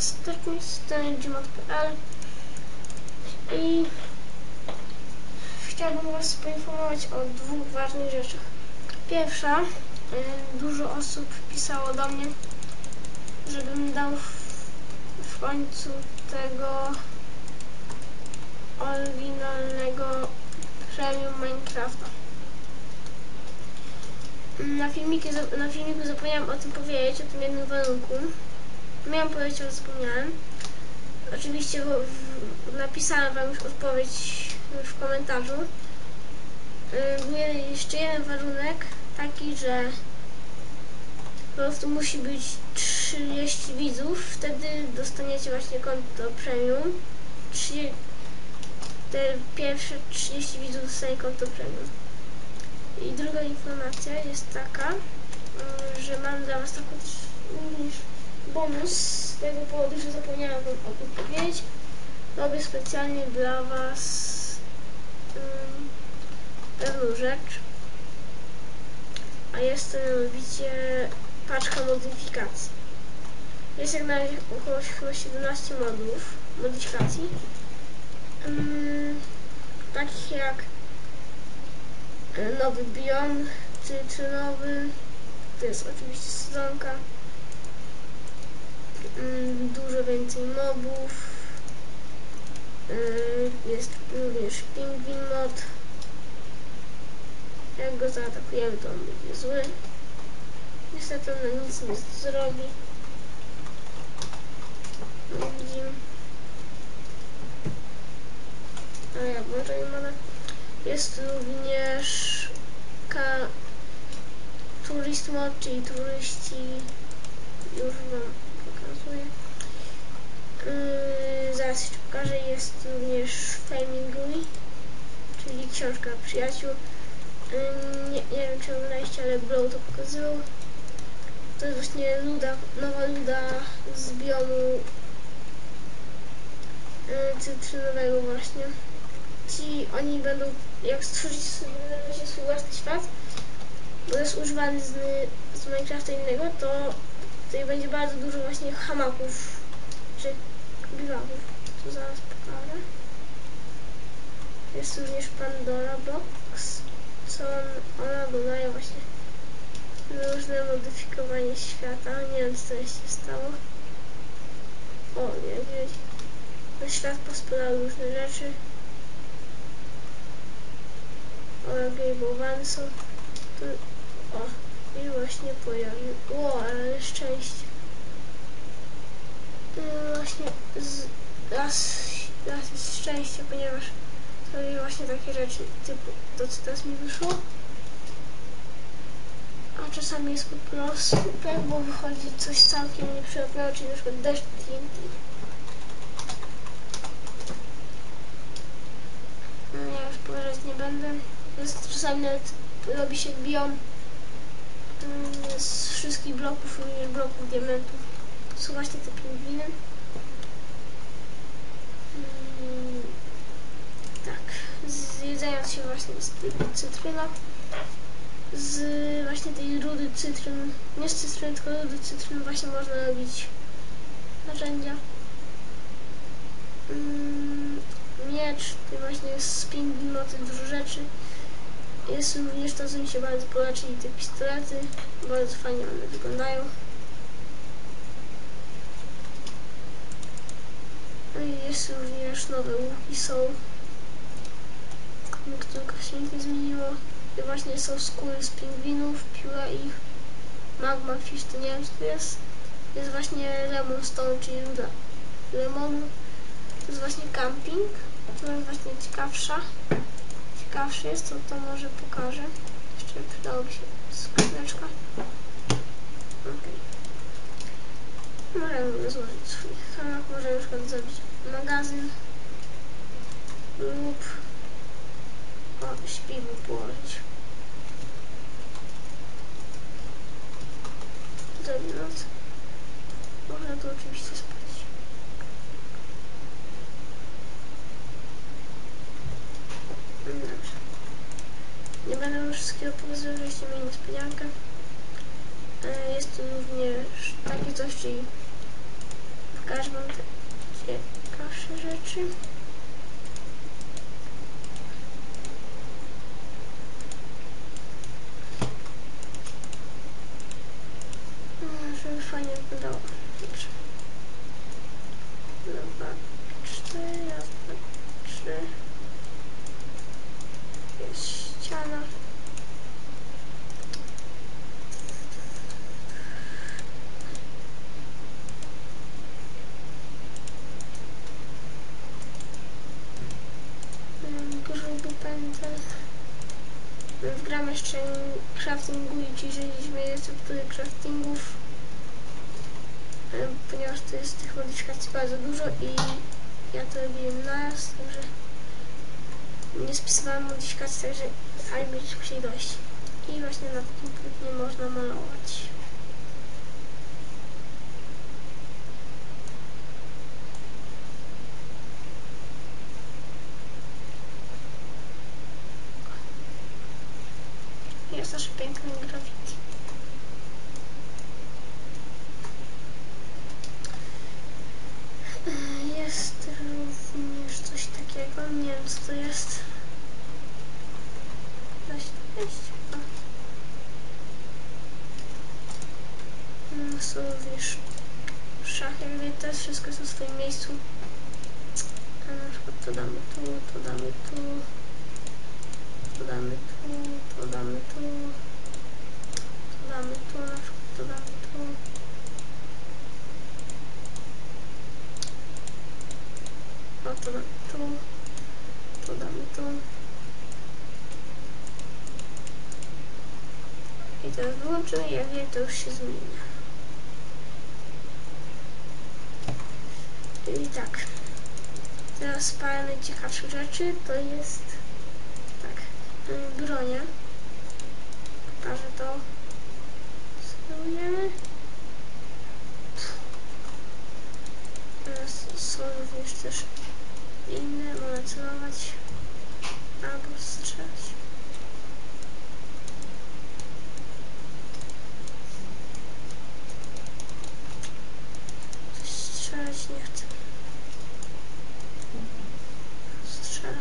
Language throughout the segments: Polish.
takiej strony gmod.pl i chciałabym Was poinformować o dwóch ważnych rzeczach. Pierwsza, y, dużo osób pisało do mnie, żebym dał w, końcu tego oryginalnego premium Minecrafta. Na, filmiku, na filmiku zapomniałam o tym powiedzieć, o tym jednym warunku. Miałam powiedzieć, ale zapomniałem. Oczywiście w, w, napisałem Wam już odpowiedź w komentarzu. Yy, jeszcze jeden warunek, taki, że po prostu musi być 30 widzów, wtedy dostaniecie właśnie konto premium. 30, te pierwsze 30 widzów dostaje konto premium. I druga informacja jest taka, że mam dla Was taką również bonus z tego powodu, że zapomniałam Wam o tym powiedzieć. Robię specjalnie dla Was yy, pewną rzecz, a jest to mianowicie paczka modyfikacji. Jest jak na razie około chyba 17 modów modyfikacji, yy, takich jak nowy biom cytrynowy, to jest oczywiście sezonka, dużo więcej mobów, jest również pingwin mod, jak go zaatakujemy to on będzie zły, niestety on nic nie zrobi, nie widzimy, a ja włączę modę. Jest również ka turist mod, czyli turyści. Już wam. Yy, zaraz jeszcze pokażę. Jest również Flamingui, czyli książka przyjaciół. Yy, nie, nie wiem czy oglądaliście, ale Blow to pokazywał. To jest właśnie luda, nowa luda z biomu yy, cytrynowego właśnie ci oni będą, jak stworzyć sobie swój własny świat, bo jest używany z, z Minecrafta innego, to tutaj będzie bardzo dużo właśnie hamaków, biwaków, co zaraz pokażę. Jest również Pandora Box, co on, ona dodaje właśnie różne modyfikowanie świata, nie wiem co się stało. O, nie widać. No świat pospadały różne rzeczy gejbowane są. Tu, o, i właśnie pojawił. O, ale szczęście. No właśnie z, raz, raz jest szczęście, ponieważ robię właśnie takie rzeczy typu to co teraz mi wyszło. A czasami jest po prostu super, bo wychodzi coś całkiem nieprzyjemnego, czyli na przykład deszcz TNT. No ja już powiedzieć nie będę czasami nawet robi się biom mm, z wszystkich bloków, również bloków diamentów. Są właśnie te pingwiny. Mm, tak, zjedzając się właśnie z cytryna, z właśnie tej rudy cytryn, nie z cytryny, tylko rudy cytryn właśnie można robić narzędzia. Mm, miecz, to właśnie z pingwinu, dużo rzeczy. Jest również to, co mi się bardzo czyli te pistolety. Bardzo fajnie one wyglądają. No i jest również nowe łuki są. Które się nie zmieniło. I właśnie są skóry z pingwinów, pióra ich. Magma fish, to nie wiem co to jest. Jest właśnie lemon stone, czyli ruda lemonu. To jest właśnie camping. To jest właśnie ciekawsza ciekawszy jest, to, to może pokażę. Jeszcze przydałoby się skrzyneczka. Ok. Możemy złożyć swój hamak, możemy na przykład zrobić magazyn lub o, śpiwu położyć. Zrobić noc. Można to oczywiście spać. Nie będę już wszystkiego pokazywał, jeszcze mieli niespodziankę. E, jest tu również takie coś, czyli pokażę wam rzeczy. No, żeby fajnie wyglądało. Dobrze. Dwa, cztery, raz, dwa, trzy. Jest ściana. Mm, Gruby pędzel. W gram jeszcze craftingu i dzisiaj receptury craftingów, e, ponieważ to jest tych modyfikacji bardzo dużo i ja to robiłem naraz, także nie spisywałem modyfikacji, także ale musieli dojść. I właśnie na takim płótnie można malować. Jest też piękny graffiti. E, Jest również coś takiego, nie wiem co to jest. Da się to jeść? O. Mm, Są również szachy, jakby też wszystko jest na swoim miejscu. A na przykład to damy tu, to damy tu. To damy tu, to damy tu. To damy tu, na przykład to damy tu. O, to damy tu. To damy tu. I teraz wyłączymy, jak wie, to już się zmienia. I tak. Teraz parę najciekawszych rzeczy to jest tak, bronie. Pokażę to. Spróbujemy. Teraz są również też inne, można celować albo strzelać. Coś strzelać nie chcę. Strzela.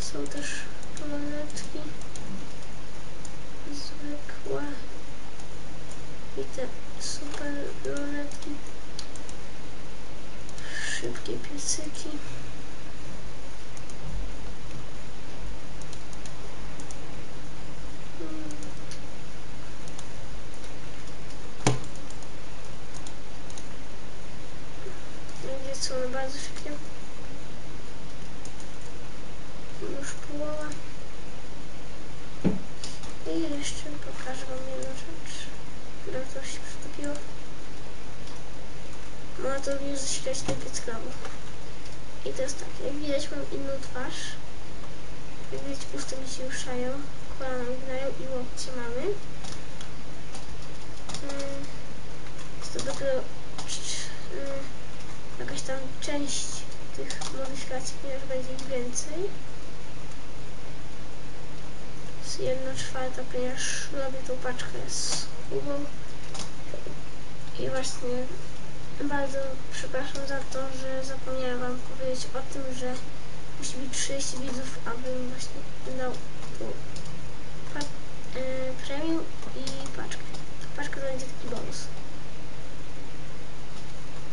Są też monetki zwykłe i te super monetki. Szybkie piecyki. Będzie co one bardzo szybkie. Już połowa. I jeszcze pokażę wam jedną rzecz, która się przytopiło. Ma to również zasilać piec klawu. I jest tak, jak widać mam inną twarz. Jak widać usta mi się ruszają, kolana mi i łokcie mamy. Mm, Jest to dopiero mm, jakaś tam część tych modyfikacji, ponieważ będzie ich więcej. Jest jedna czwarta, ponieważ robię tą paczkę z Kubą. I właśnie bardzo przepraszam za to, że zapomniałam wam powiedzieć o tym, że musi być 30 widzów, abym właśnie dał pa- y, premium i paczkę. Paczka to będzie taki bonus.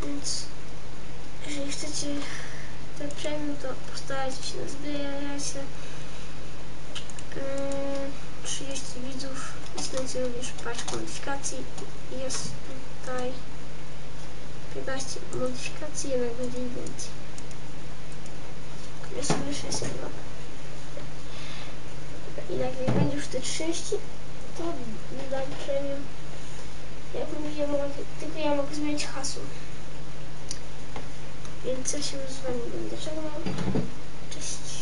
Więc jeżeli chcecie te premium, to postarajcie się zbierajcie. Yy, 30 widzów. Znajdziecie również paczkę modyfikacji. Jest tutaj 15 modyfikacji, jednak będzie ich więcej. Jeszcze wyższe jest jedno. I jak będzie już te 30, to dodam premium. Jak mówię, tylko ja mogę zmienić hasło. Więc ja się z wami będę żegnał. Cześć.